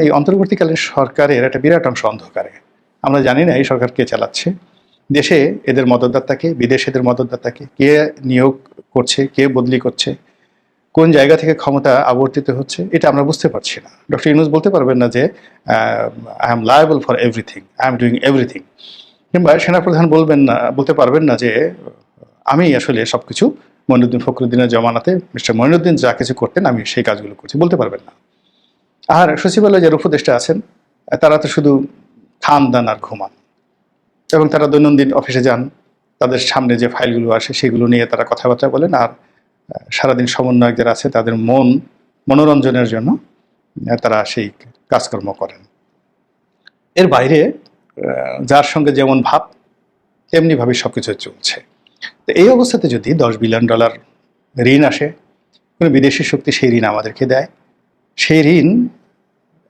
এই অন্তর্বর্তীকালীন সরকারের একটা বিরাট অংশ অন্ধকারে। আমরা জানি না এই সরকার কে চালাচ্ছে। দেশে এদের মদতদাতাকে, বিদেশে এদের মদতদাতাকে কে নিয়োগ করছে, কে বদলি করছে, কোন জায়গা থেকে ক্ষমতা আবর্তিত হচ্ছে, এটা আমরা বুঝতে পারছি না। ডক্টর ইউনুস বলতে পারবেন না যে I am liable for everything I am doing everything কিংবা সেনাপ্রধান বলবেন না, বলতে পারবেন না যে, আমি আসলে সবকিছু মইনুদ্দিন ফখরুদ্দিনের জমানাতে মিস্টার মইনুদ্দিন যা কিছু করতেন আমি সেই কাজগুলো করছি, বলতে পারবেন না। আর সচিবালয়ে যারা উপদেষ্টা আছেন, তারা তো শুধু খান দান আর ঘুমান। এবং তারা দৈনন্দিন অফিসে যান, তাদের সামনে যে ফাইলগুলো আসে সেগুলো নিয়ে তারা কথাবার্তা বলেন, আর সারাদিন সমন্বয়ক যারা আছে তাদের মন মনোরঞ্জনের জন্য তারা সেই কাজকর্ম করেন। এর বাইরে যার সঙ্গে যেমন ভাব তেমনিভাবে সব কিছু চলছে। তো এই অবস্থাতে যদি দশ বিলিয়ন ডলার ঋণ আসে, কোনো বিদেশি শক্তি সেই ঋণ আমাদেরকে দেয়। সেই ঋণ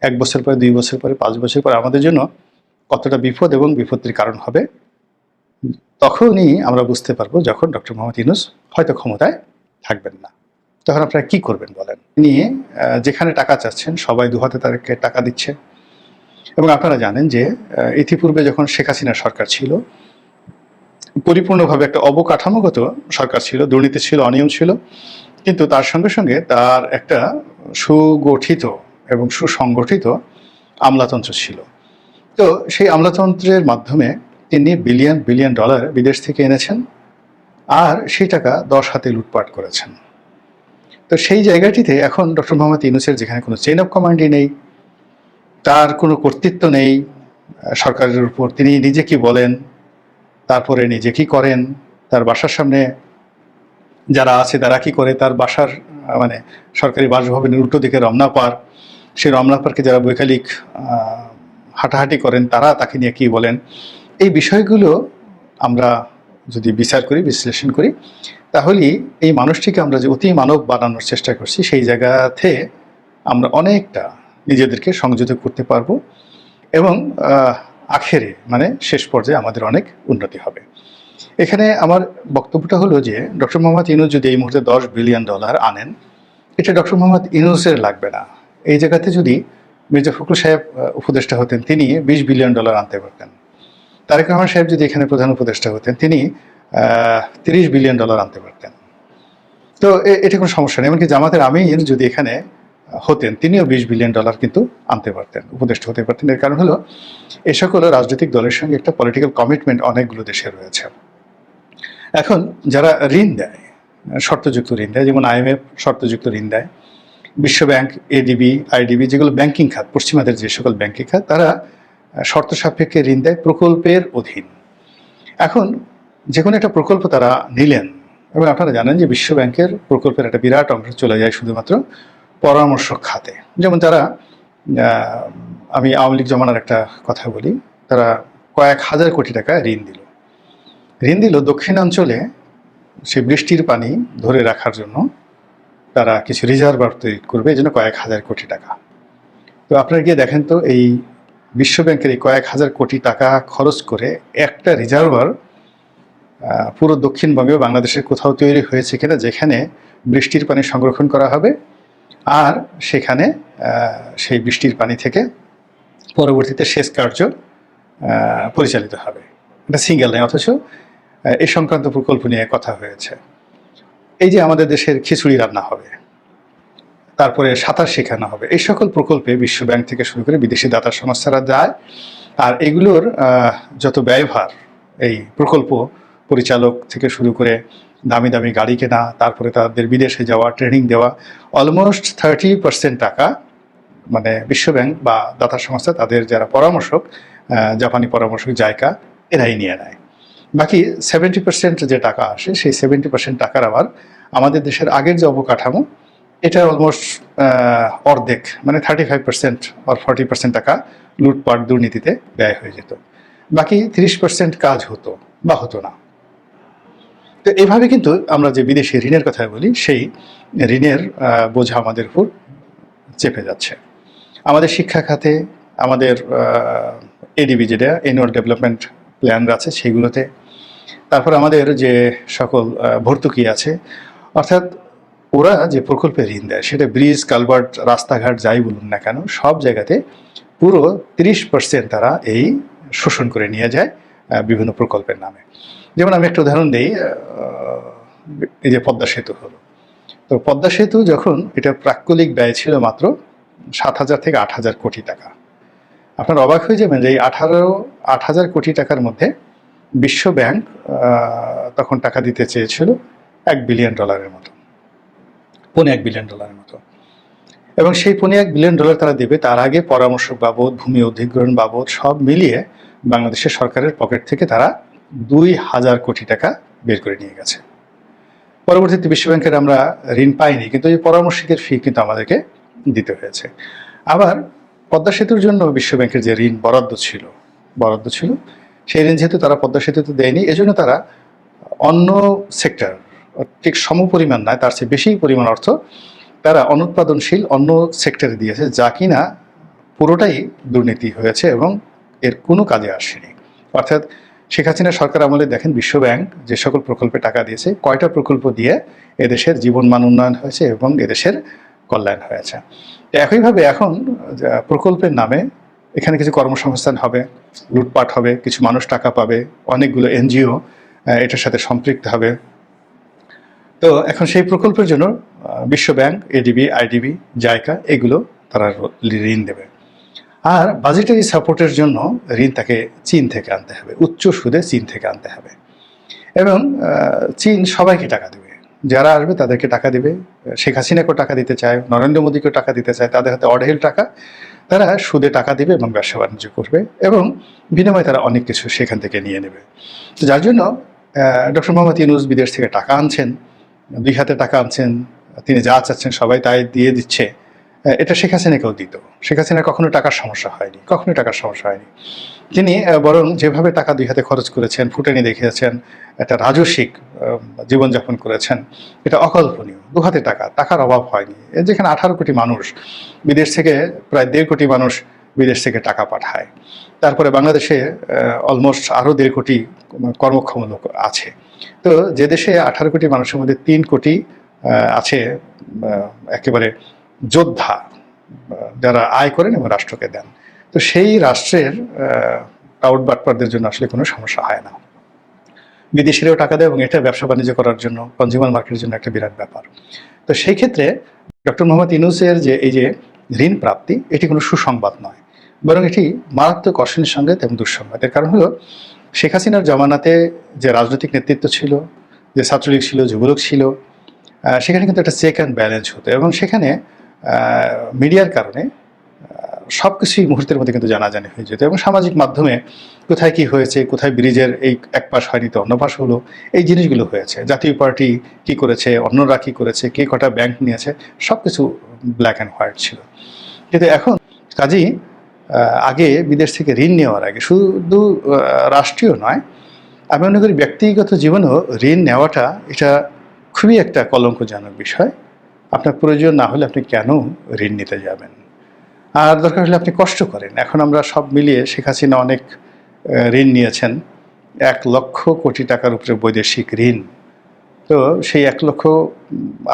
এক বছর পরে, দুই বছর পরে, পাঁচ বছর পরে আমাদের জন্য কতটা বিপদ এবং বিপত্তির কারণ হবে, তখনই আমরা বুঝতে পারব যখন ডক্টর মোহাম্মদ ইউনুস হয়তো ক্ষমতায় থাকবেন না। তখন আপনারা কি করবেন বলেন? নিয়ে যেখানে টাকা চাচ্ছেন, সবাই দুহাতে তাদেরকে টাকা দিচ্ছে। এবং আপনারা জানেন যে ইতিপূর্বে যখন শেখ হাসিনা সরকার ছিল, পরিপূর্ণভাবে একটা অবকাঠামোগত সরকার ছিল, দুর্নীতি ছিল, অনিয়ম ছিল, কিন্তু তার সঙ্গে সঙ্গে তার একটা সুগঠিত এবং সুসংগঠিত আমলাতন্ত্র ছিল। তো সেই আমলাতন্ত্রের মাধ্যমে তিনি বিলিয়ন বিলিয়ন ডলার বিদেশ থেকে এনেছেন আর সেই টাকা দশ হাতে লুটপাট করেছেন। তো সেই জায়গাটিতে এখন ডক্টর মোহাম্মদ ইউনুসের যেখানে কোনো চেইন অফ কমান্ডই নেই, তার কোনো কর্তৃত্ব নেই সরকারের উপর তিনি নিজে কি বলেন, তারপরে নিজে কি করেন, তার বাসার সামনে যারা আছে তারা কি করে, তার বাসার মানে সরকারি বাসভবনের উল্টো দিকে রমনা পার্ক সেই রমনা পার্কে যারা বৈকালিক হাঁটাহাঁটি করেন, তারা তাকে নিয়ে কি বলেন? এই বিষয়গুলো আমরা যদি বিচার করি, বিশ্লেষণ করি, তাহলে এই মানুষটিকে আমরা যে অতি মানব বানানোর চেষ্টা করছি, সেই জায়গাতে আমরা অনেকটা নিজেদেরকে সংযত করতে পারব এবং আখেরে মানে শেষ পর্যায়ে আমাদের অনেক উন্নতি হবে। এখানে আমার বক্তব্যটা হলো যে, ডক্টর মোহাম্মদ ইনুস যদি এই মুহূর্তে দশ বিলিয়ন ডলার আনেন, এটা ডক্টর মোহাম্মদ ইনুসের লাগবে না। এই জায়গাতে যদি মির্জা ফখরুল সাহেব উপদেষ্টা হতেন, তিনি বিশ বিলিয়ন ডলার আনতে পারতেন। তারেক রহমান সাহেব যদি এখানে প্রধান উপদেষ্টা হতেন, তিনি তিরিশ বিলিয়ন ডলার আনতে পারতেন। তো এটা কোনো সমস্যা নেই। এমনকি জামাতের আমির যদি এখানে হতেন, তিনিও বিশ বিলিয়ন ডলার কিন্তু আনতে পারতেন, উপদেষ্টা হতে পারতেন। এর কারণ হলো, এ সকল রাজনৈতিক দলের সঙ্গে একটা পলিটিক্যাল কমিটমেন্ট অনেকগুলো দেশে রয়েছে। এখন যারা ঋণ দেয়, শর্তযুক্ত ঋণ দেয়, যেমন আইএমএফ শর্তযুক্ত ঋণ দেয় বিশ্বব্যাংক এডিবি আইডিবি যেগুলো ব্যাংকিং খাত, পশ্চিমাদের যে সকল ব্যাংকিং খাত, তারা শর্ত সাপেক্ষে ঋণ দেয় প্রকল্পের অধীন। এখন যে কোনো একটা প্রকল্প তারা নিলেন। এবং আপনারা জানেন যে বিশ্ব ব্যাংকের প্রকল্পের একটা বিরাট অংশ চলে যায় শুধুমাত্র পরামর্শ খাতে। যেমন তারা আমি আওয়ামী লীগ জমানার একটা কথা বলি, তারা কয়েক হাজার কোটি টাকা ঋণ দিল। ঋণ দিল দক্ষিণাঞ্চলে সেই বৃষ্টির পানি ধরে রাখার জন্য। তারা কিছু রিজার্ভার তৈরি করবে, এই জন্য কয়েক হাজার কোটি টাকা। তো আপনারা গিয়ে দেখেন তো, এই বিশ্ব ব্যাংকের এই কয়েক হাজার কোটি টাকা খরচ করে একটা রিজার্ভার পুরো দক্ষিণবঙ্গে বাংলাদেশের কোথাও তৈরি হয়েছে কিনা, যেখানে বৃষ্টির পানি সংরক্ষণ করা হবে, আর সেখানে সেই বৃষ্টির পানি থেকে পরবর্তীতে সেচ কার্য পরিচালিত হবে। এটা সিঙ্গেল নেই অথচ এই সংক্রান্ত প্রকল্প নিয়ে কথা হয়েছে। এই যে আমাদের দেশের খিচুড়ি রান্না হবে, তারপরে সাঁতার শেখানো হবে, এই সকল প্রকল্পে বিশ্ব ব্যাংক থেকে শুরু করে বিদেশি দাতা সংস্থারা যায়। আর এগুলোর যত ব্যয়ভার এই প্রকল্প পরিচালক থেকে শুরু করে দামি দামি গাড়ি কেনা, তারপরে তাদের বিদেশে যাওয়া, ট্রেনিং দেওয়া অলমোস্ট থার্টি পার্সেন্ট টাকা মানে বিশ্বব্যাংক বা দাতা সংস্থা তাদের যারা পরামর্শক জাপানি পরামর্শক জায়কা এরাই নিয়ে নেয়। বাকি সেভেন্টি পার্সেন্ট যে টাকা আসে, সেই সেভেন্টি পার্সেন্ট টাকার আবার আমাদের দেশের আগের যে অবকাঠামো, এটা অলমোস্ট অর্ধেক মানে থার্টি ফাইভ পার্সেন্ট আর ফর্টি পার্সেন্ট টাকা লুটপাট দুর্নীতিতে ব্যয় হয়ে যেত। বাকি তিরিশ পার্সেন্ট কাজ হতো বা হতো না। তো এভাবে কিন্তু আমরা যে বিদেশি ঋণের কথা বলি, সেই ঋণের বোঝা আমাদের উপর চেপে যাচ্ছে। আমাদের শিক্ষা খাতে, আমাদের এডিবি যেটা এনুয়াল ডেভেলপমেন্ট প্ল্যান আছে, সেগুলোতে তারপর আমাদের যে সকল ভর্তুকি আছে, অর্থাৎ ওরা যে প্রকল্পে ঋণ দেয়, সেটা ব্রিজ কালভার্ট রাস্তাঘাট যাই বলুন না কেন, সব জায়গাতে পুরো তিরিশ পার্সেন্ট তারা এই শোষণ করে নিয়ে যায় বিভিন্ন প্রকল্পের নামে। যেমন আমি একটা উদাহরণ দিই এই যে পদ্মা সেতু হলো। তো পদ্মা সেতু যখন এটা প্রাক্কলিক ব্যয় ছিল মাত্র সাত হাজার থেকে আট হাজার কোটি টাকা। আপনার অবাক হয়ে যাবেন যে এই আঠারো, আট হাজার কোটি টাকার মধ্যে বিশ্ব ব্যাংক তখন টাকা দিতে চেয়েছিল এক বিলিয়ন ডলারের মতো। পৌনে এক বিলিয়ন ডলারের মতো। এবং সেই পৌনে এক বিলিয়ন ডলার তারা দেবে তার আগে পরামর্শ বাবদ, ভূমি অধিগ্রহণ বাবদ সব মিলিয়ে বাংলাদেশের সরকারের পকেট থেকে তারা দুই হাজার কোটি টাকা বের করে নিয়ে গেছে। পরবর্তীতে বিশ্বব্যাংকের আমরা ঋণ পাইনি, কিন্তু এই পরামর্শকের ফি কিন্তু আমাদেরকে দিতে হয়েছে। আবার পদ্মা সেতুর জন্য বিশ্বব্যাংকের যে ঋণ বরাদ্দ ছিল বরাদ্দ ছিল সেই ঋণ যেহেতু তারা পদ্মা সেতুতে দেয়নি, এজন্য তারা অন্য সেক্টর ঠিক সমপরিমাণ নয়, তার চেয়ে বেশি পরিমাণ অর্থ তারা অনুৎপাদনশীল অন্য সেক্টরে দিয়েছে, যা কিনা পুরোটাই দুর্নীতি হয়েছে এবং এর কোনো কাজে আসেনি। অর্থাৎ শেখ হাসিনা সরকার আমলে দেখেন বিশ্বব্যাংক যে সকল প্রকল্পে টাকা দিয়েছে, কয়টা প্রকল্প দিয়ে এদেশের জীবনমান উন্নয়ন হয়েছে এবং এদেশের কল্যাণ হয়েছে। একইভাবে এখন প্রকল্পের নামে এখানে কিছু কর্মসংস্থান হবে লুটপাট হবে কিছু মানুষ টাকা পাবে অনেকগুলো এনজিও এটার সাথে সম্পৃক্ত হবে। তো এখন সেই প্রকল্পের জন্য আহ, বিশ্ব ব্যাংক এডিবি আইডিবি জাইকা এগুলো তারা ঋণ দেবে। আর বাজেটারি সাপোর্টের জন্য ঋণ তাকে চীন থেকে আনতে হবে উচ্চ সুদে চীন থেকে আনতে হবে। এবং চীন সবাইকে টাকা দেবে। যারা আসবে তাদেরকে টাকা দিবে। শেখ হাসিনাকেও টাকা দিতে চায়, নরেন্দ্র মোদীকেও টাকা দিতে চায়, তাদের হাতে অঢেল টাকা। তারা সুদে টাকা দিবে এবং ব্যবসা বাণিজ্য করবে এবং বিনিময়ে তারা অনেক কিছু সেখান থেকে নিয়ে নেবে। তো যার জন্য ডক্টর মোহাম্মদ ইউনুস বিদেশ থেকে টাকা আনছেন, দুই হাতে টাকা আনছেন, তিনি যা চাচ্ছেন সবাই তাই দিয়ে দিচ্ছে। এটা শেখ হাসিনাকেও দিত। শেখ হাসিনার কখনো টাকার সমস্যা হয়নি, কখনোই টাকার সমস্যা হয়নি। তিনি বরং যেভাবে টাকা দুই হাতে খরচ করেছেন, ফুটানি দেখিয়েছেন, একটা রাজস্বিক জীবনযাপন করেছেন, এটা অকল্পনীয়, দু হাতে টাকা, টাকার অভাব হয়নি। যেখানে আঠারো কোটি মানুষ, বিদেশ থেকে প্রায় দেড় কোটি মানুষ বিদেশ থেকে টাকা পাঠায়। তারপরে বাংলাদেশে অলমোস্ট আরও দেড় কোটি কর্মক্ষম লোক আছে। তো যে দেশে আঠারো কোটি মানুষের মধ্যে তিন কোটি আছে একেবারে যোদ্ধা যারা আয় করেন এবং রাষ্ট্রকে দেন। তো সেই রাষ্ট্রের আউট বাটপারদের জন্য আসলে কোনো সমস্যা হয় না। বিদেশিরাও টাকা দেয় এবং এটা ব্যবসা বাণিজ্য করার জন্য কনজিউমার মার্কেটের জন্য একটা বিরাট ব্যাপার। তো সেই ক্ষেত্রে ডক্টর মোহাম্মদ ইনুসের যে, এই যে ঋণ প্রাপ্তি, এটি কোনো সুসংবাদ নয়। বরং এটি মারাত্মক অশ্লীল সংঘাত এবং দুঃসংবাদ। এর কারণ হলো, শেখ হাসিনার জমানাতে যে রাজনৈতিক নেতৃত্ব ছিল, যে ছাত্রলীগ ছিল, যুবলীগ ছিল সেখানে কিন্তু একটা চেক অ্যান্ড ব্যালেন্স হতো এবং সেখানে মিডিয়ার কারণে সব কিছুই মুহূর্তের মধ্যে কিন্তু জানাজানি হয়ে যেত এবং সামাজিক মাধ্যমে কোথায় কি হয়েছে, কোথায় ব্রিজের এই এক পাশ হয়নি তো অন্য পাশ হলো, এই জিনিসগুলো হয়েছে। জাতীয় পার্টি কি করেছে, অন্যরা কি করেছে, কে কটা ব্যাংক নিয়েছে সব কিছু ব্ল্যাক অ্যান্ড হোয়াইট ছিল। কিন্তু এখন কাজেই আগে বিদেশ থেকে ঋণ নেওয়ার আগে, শুধু রাষ্ট্রীয় নয়, আমি মনে করি ব্যক্তিগত জীবনেও ঋণ নেওয়াটা এটা খুবই একটা কলঙ্কজনক বিষয়। আপনার প্রয়োজন না হলে আপনি কেন ঋণ নিতে যাবেন? আর দরকার হলে আপনি কষ্ট করেন। এখন আমরা সব মিলিয়ে শেখ হাসিনা অনেক ঋণ নিয়েছেন। এক লক্ষ কোটি টাকার উপরে বৈদেশিক ঋণ। তো সেই এক লক্ষ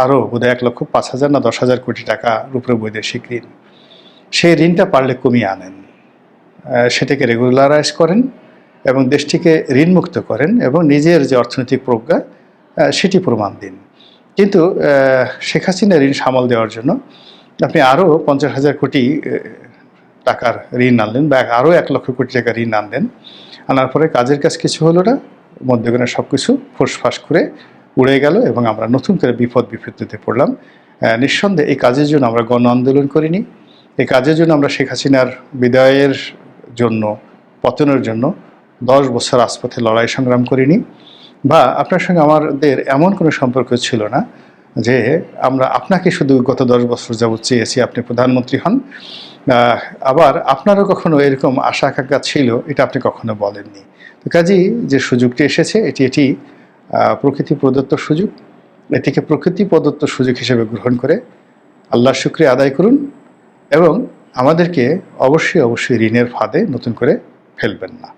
আরও বোধহয় এক লক্ষ পাঁচ হাজার না দশ হাজার কোটি টাকার উপরে বৈদেশিক ঋণ। সেই ঋণটা পারলে কমিয়ে আনেন। সেটাকে রেগুলারাইজ করেন এবং দেশটিকে ঋণমুক্ত করেন এবং নিজের যে অর্থনৈতিক প্রজ্ঞা সেটি প্রমাণ দিন। কিন্তু শেখ হাসিনা ঋণ সামাল দেওয়ার জন্য আপনি আরও পঞ্চাশ হাজার কোটি টাকার ঋণ আনলেন বা আরও এক লক্ষ কোটি টাকা ঋণ আনলেন। আনার পরে কাজের কাজ কিছু হলো না, মধ্যখানে সব কিছু ফোঁসফাস করে উড়ে গেল এবং আমরা নতুন করে বিপদ বিপত্তিতে পড়লাম। নিঃসন্দেহে এই কাজের জন্য আমরা গণ আন্দোলন করিনি। এই কাজের জন্য আমরা শেখ হাসিনার বিদায়ের জন্য, পতনের জন্য দশ বছর রাজপথে লড়াই সংগ্রাম করিনি। বা আপনার সঙ্গে আমাদের এমন কোনো সম্পর্ক ছিল না যে আমরা আপনাকে শুধু গত দশ বছর যাবৎ চেয়েছি, আপনি প্রধানমন্ত্রী হন। আবার আপনারও কখনো এরকম আশা আকাঙ্ক্ষা ছিল, এটা আপনি কখনো বলেননি। তো কাজেই যে সুযোগটি এসেছে, এটি এটি প্রকৃতি প্রদত্ত সুযোগ। এটিকে প্রকৃতি প্রদত্ত সুযোগ হিসেবে গ্রহণ করে আল্লাহর শুক্রিয়া আদায় করুন এবং আমাদেরকে অবশ্যই অবশ্যই ঋণের ফাঁদে নতুন করে ফেলবেন না।